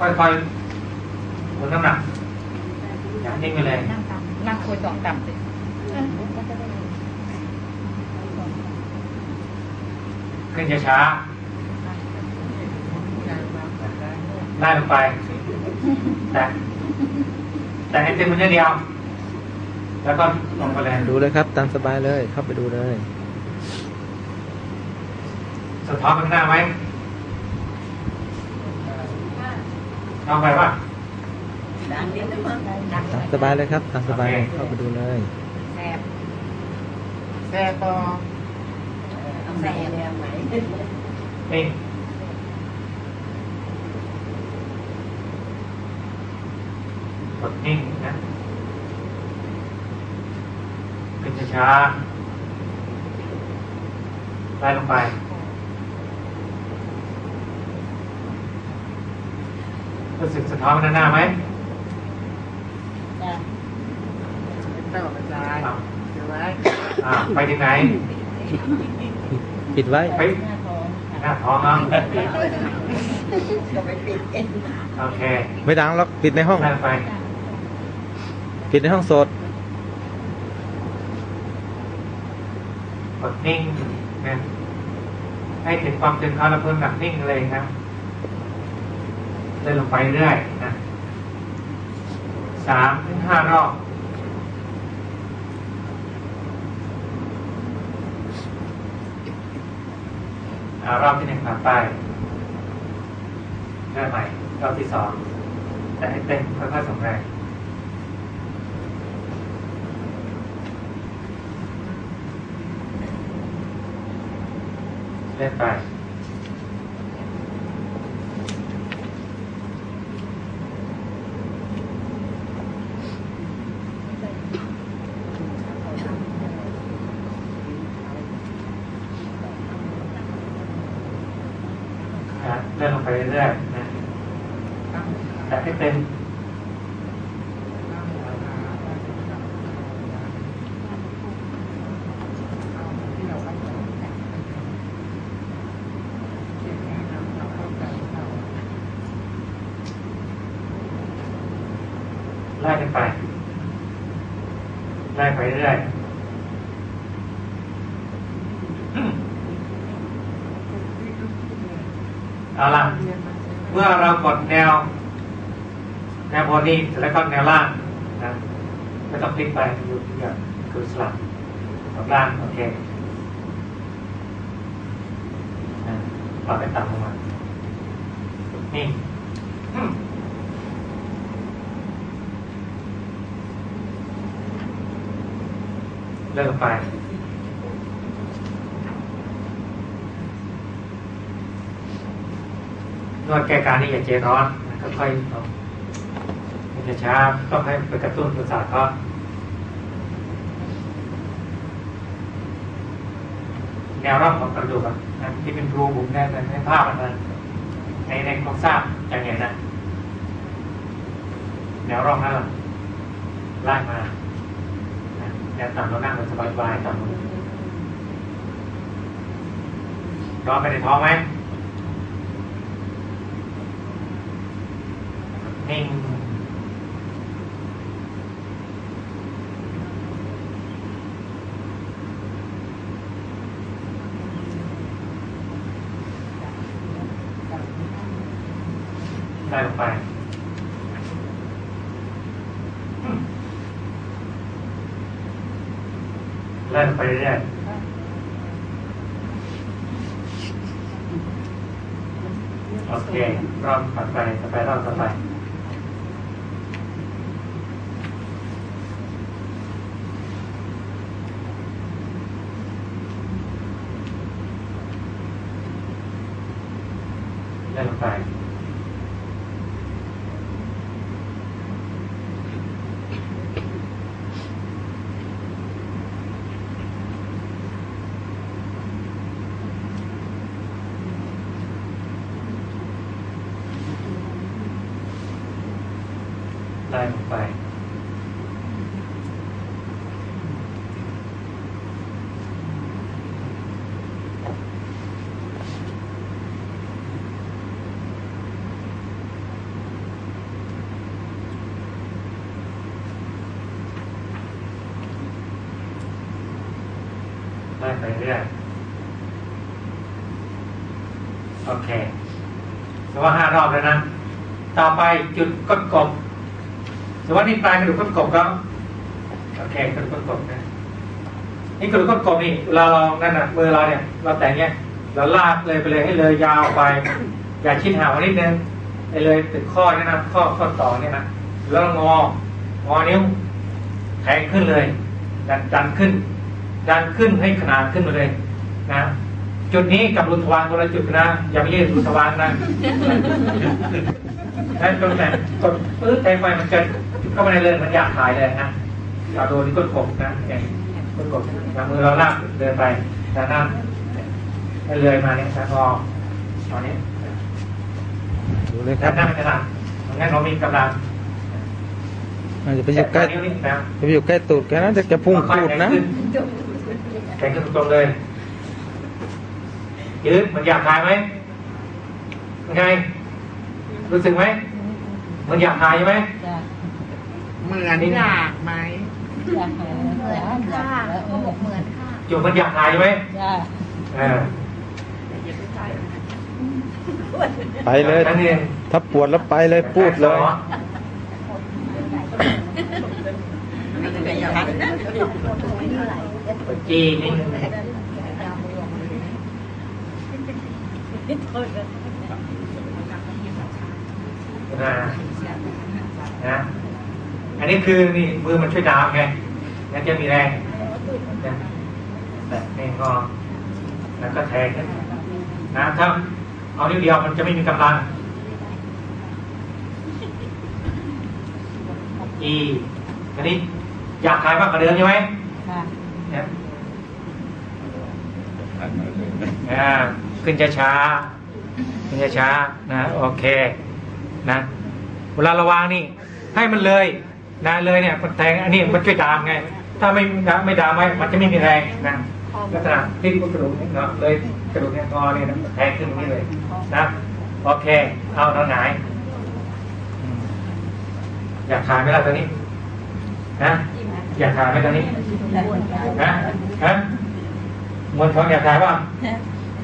ค่อยๆลดน้ำหนักอย่านิ่งไปเลยนั่งต่ำนั่งคุยสองต่ำสิขึ้นช้าๆไล่ลงไป แต่แต่ให้เต็มมือเดียว แล้วก็ลงไปเลยดูเลยครับ ตามสบายเลย เข้าไปดูเลย สะท้อนไปข้างหน้าไหม ลองไปป่ะดังนิดนึงมั้งดังตามสบายเลยครับตามสบายโอเคเข้าไปดูเลยแสบแสบก็แสบไหนนี่กดนิ่งนะขึ้นช้าๆไล่ลงไป รู้สึกสะท้อนไปด้านหน้าไหมจ้ะต่อกระจายอ่าเดี๋ยวไว้อ่าไปที่ไหน ปิดไว้ ไปหน้าท้องหน้าท้องเนาะก็ไปปิดเองโอเค ไม่ดังหรอกปิดในห้องไล่ลงไปปิดในห้องโสดกดนิ่งนะให้ถึงความตึงเขาแล้วเพิ่มหนักนิ่งเลยนะ เดินลงไปเรื่อยนะสามถึงห้ารอบอารอบที่หนึ่งผ่านไปเริ่มใหม่ รอบที่สองแต่ให้เต้นค่อยๆส่งแรงเล่นไป นะเลื่อนลง ไปเรื่อยๆนะแต่ให้เต็มไล่กันไป ไล่ไปเรื่อย เอาล่ะเมื่อเรากดแนว แนวบนนี้แล้วก็แนวล่างนะไม่ต้องพลิกไปอยู่ที่อย่างคือสลับกับล่างโอเคนะปรับไปต่ำลงมานี่เริ่มไป นวดแก้การนี่อย่าเจร้อนนะค่อยๆเอาช้าต้องให้ไปกระตุ้นประสาทเขาแนวร่องของกระดูกนะที่เป็นรูบุ๋มแน่นในภาพมันนในในโครงสร้างจะเห็นนะแนวร่องนั่นแหละไล่มาแนวต่ำเรานั่งมันสบายๆต่ำลงร้อนไปในท้องไหม นิ่งได้ลงไปอืมไล่ลงไปเรื่อยโอเครอบต่อไปต่อไปรอบต่อไป ไต้ลงไป ไล่ไปเรื่อโอเคแต่ว่าห้ารอบแล้วนะ ต่อไปจุดก้นกบ สมมติว่านี่ปลายกระดูกก้นกบก็โอเคกระดูกก้นกบนะนี่กระดูกก้นกบนี่เราลองนั่นน่ะมือเราเนี่ย เราแต่งเนี้ยเราลากเลยไปเลยให้เลยยาวไป อย่าชิดหางนิดนึงไปเลยถึงข้อนี่นะข้อข้อต่อเนี่ยนะแล้วงองอนิ้วแทงขึ้นเลยดันดันขึ้น ดันขึ้นให้ขนาดขึ้นมาเลย นะจุดนี้กับรุนทวารคนละจุดนะอย่าไปยืดรุนทวารนะนั่นตรงไหนกดปื๊ดแทงไปมันจะ เข้ามาในเลยมันอยากถ่ายเลยนะอย่าโดนที่ก้นกบนะอย่างก้นกบวางมือเราลากเดินไปด้านหน้าให้เลยมาเนี่ยนะพอตอนนี้ดูเลยคด้ารันบหน้าไม่ถนัดงั้นเรามีกำลังมันจะไปอยู่ใกล้นิ้วนิดนะจะไปอยู่ใกล้ตูดแค่นั้นจะจะพุ่งพูดนะแข่งขึ้นตรงๆเลยยืดมันอยากถ่ายไหมยังไง รู้สึกไหมมันอยากถ่ายใช่ไหมจ้ะ เหมือนอยากไหมเหมือนเหมือนค่ะเขาบอกเหมือนค่ะจุดมันอยากถ่ายไหมจ้ะเออไปเลยนั่นเองถ้าปวดแล้วไปเลยพูดเลยจีนิดนึงนะนะ อันนี้คือนี่มือมันช่วยดามไงงั้นจะมีแรงนะแต่เองก็แล้วก็แทงขึ้นนะถ้าเอานิ้วเดียวมันจะไม่มีกำลัง อีอันนี้อยากขายมากกว่าเดิมใช่ไหมค่ะเนี่ยอ่าขึ้นช้าช้าๆขึ้นช้าช้าๆนะ โอเค นะ เวลาระวางนี่ ให้มันเลย นะเลยเนี่ยมันแทงอันนี้มันช่วยดามไง ถ้าไม่ไม่ดามไว้มันจะไม่มีแรงนะลักษณะที่กระดูกเนี่ยเนาะเลยกระดูกเนี่ยงอเนี่ยนะแทงขึ้นตรงนี้เลยนะโอเค เอาหนาหงายอืมอยากขายไหมล่ะตัวนี้นะอยากขายไหมตัวนี้ฮะฮะมวลชนอยากถ่ายป่ะ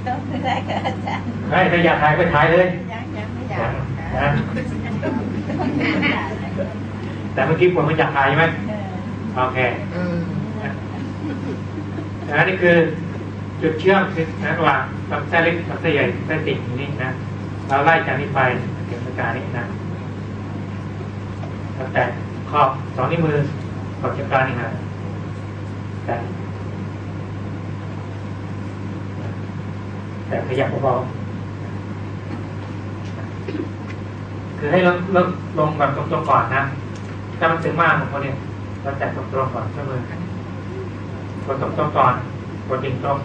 ต้องไม่ได้กับอาจารย์ไม่ถ้าอยากถ่ายก็ถ่ายเลยยังยังไม่อยากนะ แต่เมื่อกี้ผมมันอยากถ่ายใช่ไหมโอเคเออนะนี่คือจุดเชื่อมนะระหว่างลำไส้เล็กลำไส้ใหญ่ไส้ติ่งนี่นะเราไล่จากนี้ไปถึงประการนี้นะตั้งแต่ขอบสองนิ้วมือขอบเชือกกลางนี่นะแต่แต่ขยับเบาๆคือให้ลงลงลงแบบตรงๆก่อนนะ ถ้ามันถึงมากของคนเนี่ยเราจัดตรงๆก่อนใช่ไหมกดตรงๆก่อนกดดิ่งตรง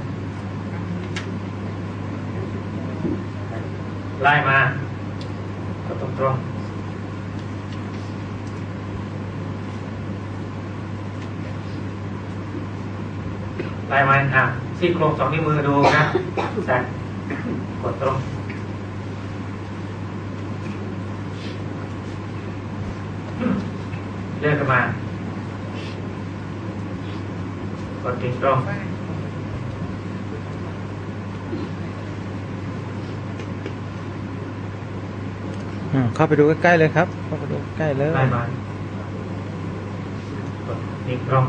ไล่มากดตรงๆไล่มาอะซี่โครงสองนิ้วมือดูนะแต่กดตรง เลื่อนขึ้นมากดติดตรงอืมเข้าไปดูใกล้ๆเลยครับ เข้าไปดูใกล้เลยไล่มากดติดตรง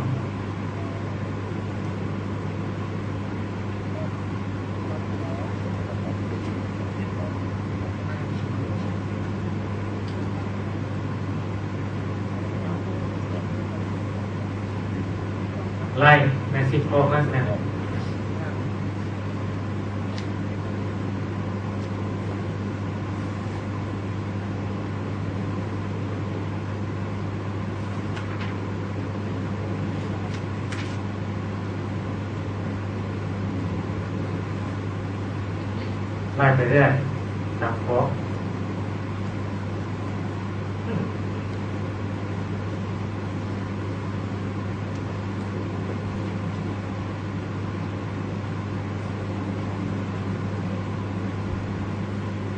ไล่แมสซิโฟกัสเนี่ยไล่ไปเรื่อยจับโค้ง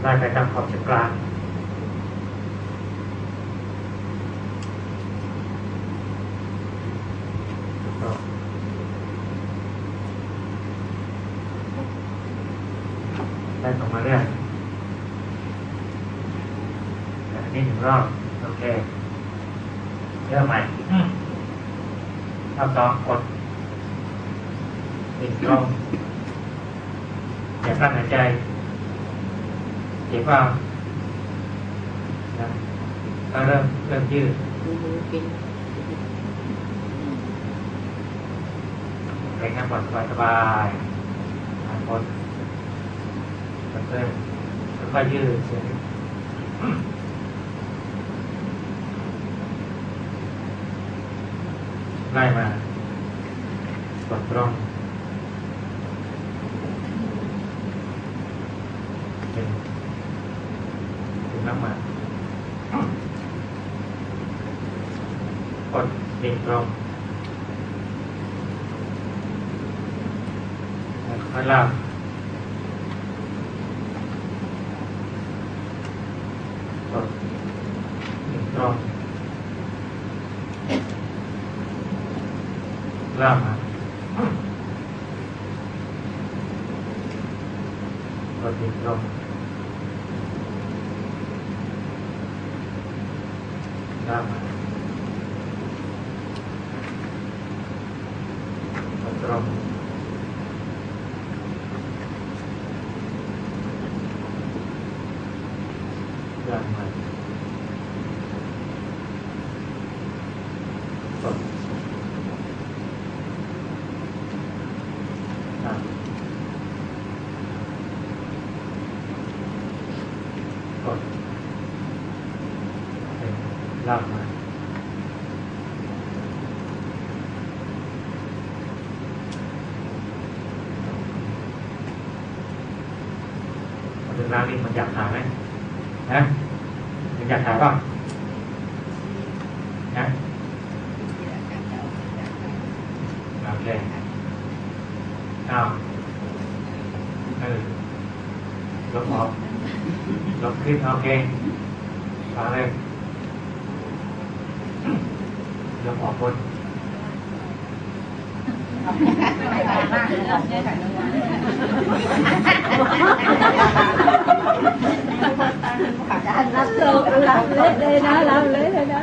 ไล่ไปตามขอบเชือกกลาง นนี้หนึ่ง รอบโอเคเริ่มใหม่รอบสองกดหนึ่งรอบอย่ากั้นหายใจเจ็บเปล่านะก็เริ่มเริ่มยืดมือกินเร่งาน้ำปอดสบายสบายๆหายปอดเริ่มค่อยยืดเสีย ไล่มากดตรงเป็นถึงน้ำมันกดดิ่งตรง ค่อยลากกดหนึ่งตรงลากมากดหนึ่งตรงลากมากดตรง เรื่องใหม่กดอะกดเป็น ลากมาเอาเป็นลากนี่มันอยากหายไหมนะมันอยากถ่ายป่ะนะโอเคอ้าวเออลบออกลบคลิปโอเคฟังเลย ลบออกบนรับโลรับเลยเลยนะรับเลยเลยนะ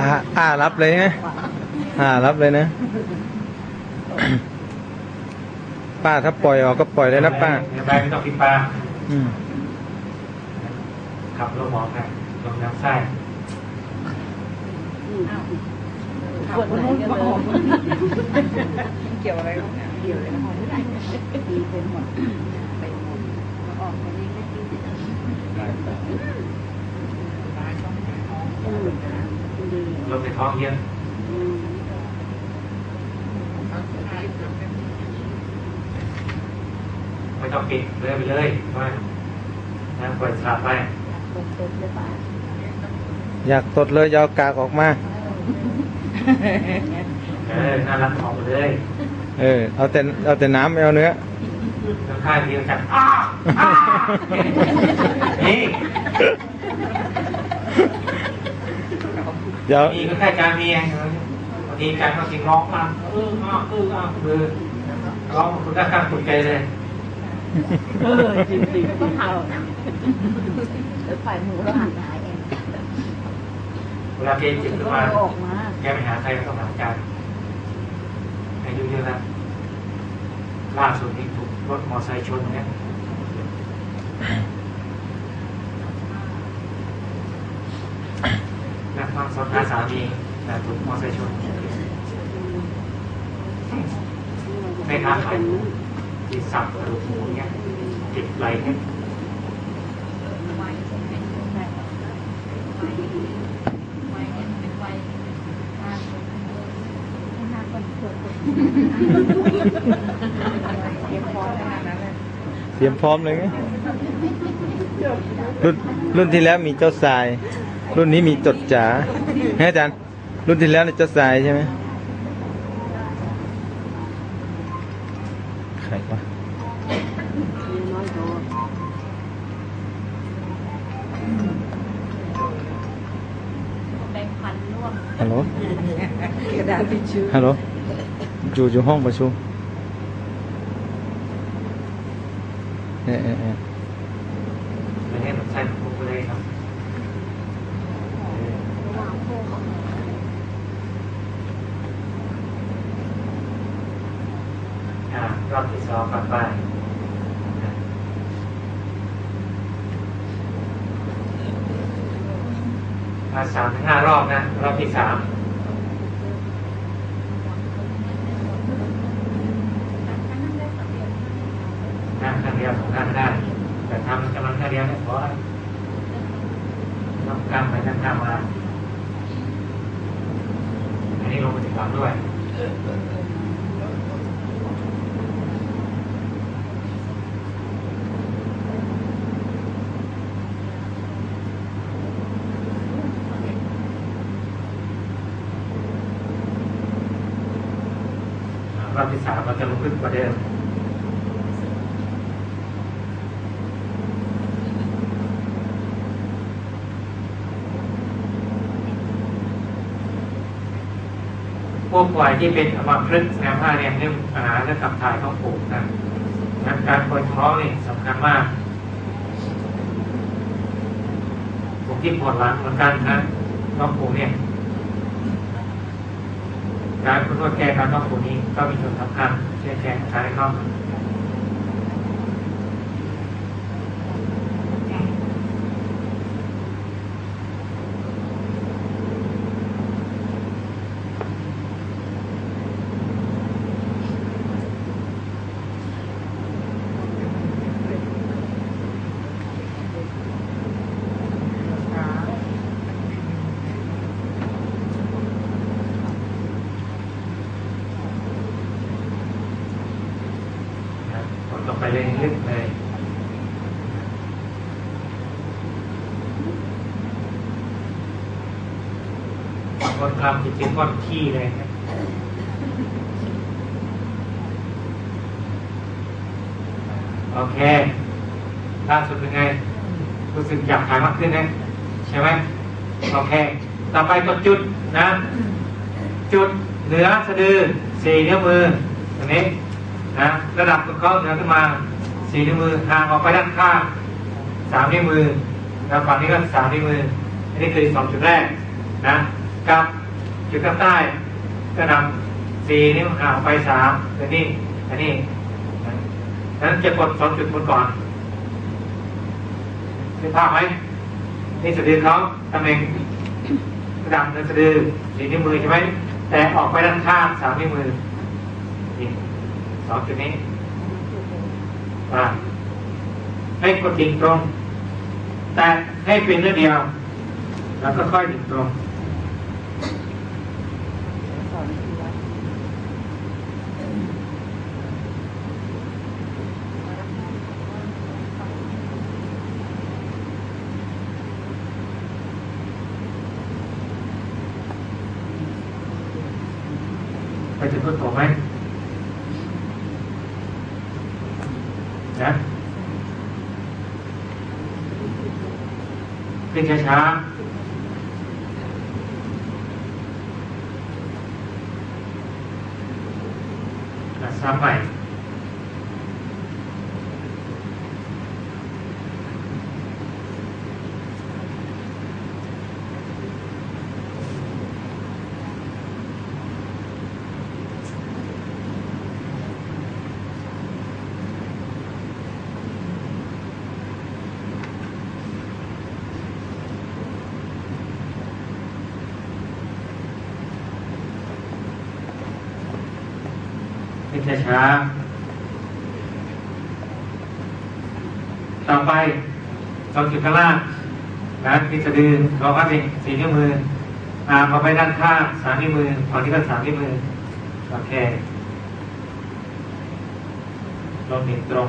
อ่าอ่ารับเลยนะอ่ารับเลยนะ ป้าถ้าปล่อยออกก็ปล่อยเลยนะป้าเดี๋ยวไปไม่ต้องกินปลาอืมขับลมออก ค่ะลมน้ำไส้ปวดหัวเกี่ยวอะไรบ้างเนี่ยเกี่ยวอะไรบ้างดีเป็นหมดไปหมดออกมาดีไม่ดีตายต้องหาท้องดีลมในท้องเยอะไม่ต้องปิดเลื่อนไปเลยว่านะปล่อยสลับไปตกตกเลยป่ะ อยากตดเลยอยาวกากออกมา เออน่ารักออกไปเลยเออ เอาแต่เอาแต่น้ำไม่เอาเนื้อข้างๆเดียวกันอ้าอ้านี่เดี๋ยวมีก็แค่การมีเองบางทีการบางทีร้องมาเอออ้าเอออ้าคือร้องคุณได้การตกใจเลยเออจริงๆก็เผานะเดี๋ยวฝ่ายหมูเราหันหาย เวลาเกจิตขึ้นมาออกมาแกไปหาใครก็ต้องหาอาจารย์อายุเยอะแล้วล่าสุดนี้ถูกรถมอเตอร์ไซค์ชนเนี่ยนักฟังสนทนาสามีแต่ถูกมอเตอร์ไซค์ชนไม่ค้าขายหมูที่สับกระดูกหมูเนี่ยติดไหลเนี่ย ห้าคน เกิดเก็บพอขนาดนั้นเลยเตรียมพร้อมเลยไงรุ่นรุ่นที่แล้วมีเจ้าทราย รุ่นนี้มีจดจ๋าให้อาจารย์ รุ่นที่แล้วนี่เจ้าทรายใช่ไหมใครวะแบ่งพันร่วมฮัลโหลกระดาษทิชชู่ฮัลโหล อยู่อยู่ห้องประชุมเออเออเออไม่ให้มันใส่พุงไปเลยครับอ่ารอบที่สองกลับไปนะมาสามถึงห้ารอบนะ รอบที่สามนั่งข้างเดียวสองข้างได้ แต่ทำกำลังข้างเดี ยวเนี่ยพราะว่าต้องกำไปข้างๆมาอันนี้ลงไปถึงหลังด้วยรอบที่สามเราจะลุกขึ้นกว่าเดิม กวัยที่เป็นอัมพฤกษ์แนวผ้าเนี่ยเรื่องอาหารื่องขับถ่ายต้องผูกนะนะการปวดท้องนี่สำคัญมากผมที่ปวดหลังเหมือนกันนะต้องผูกเนี่ยการคุณว่าแก้การต้องผูกนี้ก็มีส่วนสำคัญช่วยแก้อาการให้เขานะกดลงไปเลยลึกเลยคนทำจิต เป็นก้อนขี้เลยนะโอเคล่าสุดเป็นไงรู้สึกอยากถ่ายมากขึ้นนะใช่ไหมโอเค ต่อไปกดจุดนะ จุดเหนือสะดือสี่นิ้วมือตรงนี้นะระดับตรงเขาเหนือขึ้นมาสี่นิ้วมือห่างออกไปด้านข้างสามนิ้วมือแล้วฝั่งนี้ก็สามนิ้วมือ อันนี้คือสองจุดแรกนะกับ จุดข้างใต้ระดับสี่นิ้วห่างออกไปสามอันนี้อันนี้นะนั้นจะกดสองจุดบนก่อนเห็นภาพไหมนี่สะดือเขาตำแหน่งระดับนื้อสะดือสี่นิ้วมือใช่ไหมแต่ออกไปด้านข้างสามนิ้วมือนี่สองจุดนี้อ่าให้กดดิ่งตรง แต่ให้เป็นเนื้อเดียว แล้วก็ค่อยดิ่งตรง สอนทีละ ไปถึงต้นโตไหม นะขึ้นช้าๆอะซ้ำใหม่ ขึ้ช้าๆต่อไปตรงจุดข้างล่างนะที่สะดือเราก็เป็นสี่นิ้วมืออ่าพอไปด้านข้างสามนิ้วมือตอนนี้ก็สามนิ้วมือโอเคลงดิ่งตรง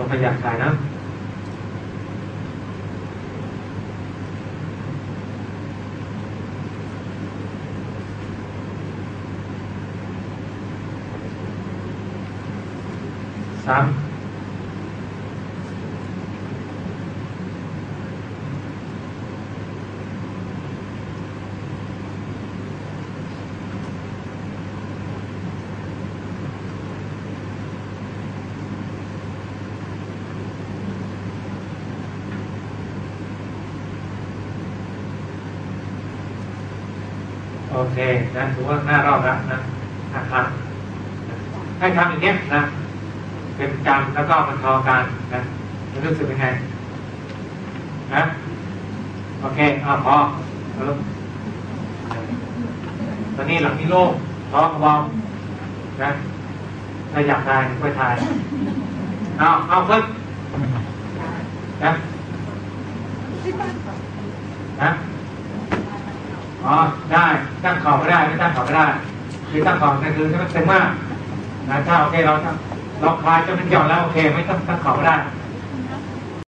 เราขยับถ่ายนะสาม โอเคนะถือว่าหน้ารอบแล้วนะห้าครั้งให้ทำอย่างเนี้ยนะ เป็นการแล้วก็มันทอการนะมันรู้สึกเป็นไงนะโอเคเอาพอเอาลงตอนนี้หลังนี้โล่งท้องเบานะถ้าอยากทายก็ทายเอาเอาขึ้นนะนะ อ๋อได้ตั้งขอบก็ได้ไม่ตั้งขอบก็ได้คือตั้งขอบนั่นคือมันเต็มมากนะถ้าโอเคเราถ้าเราคลายจนมันหย่อนแล้วโอเค ไม่ต้องตั้งขอบก็ได้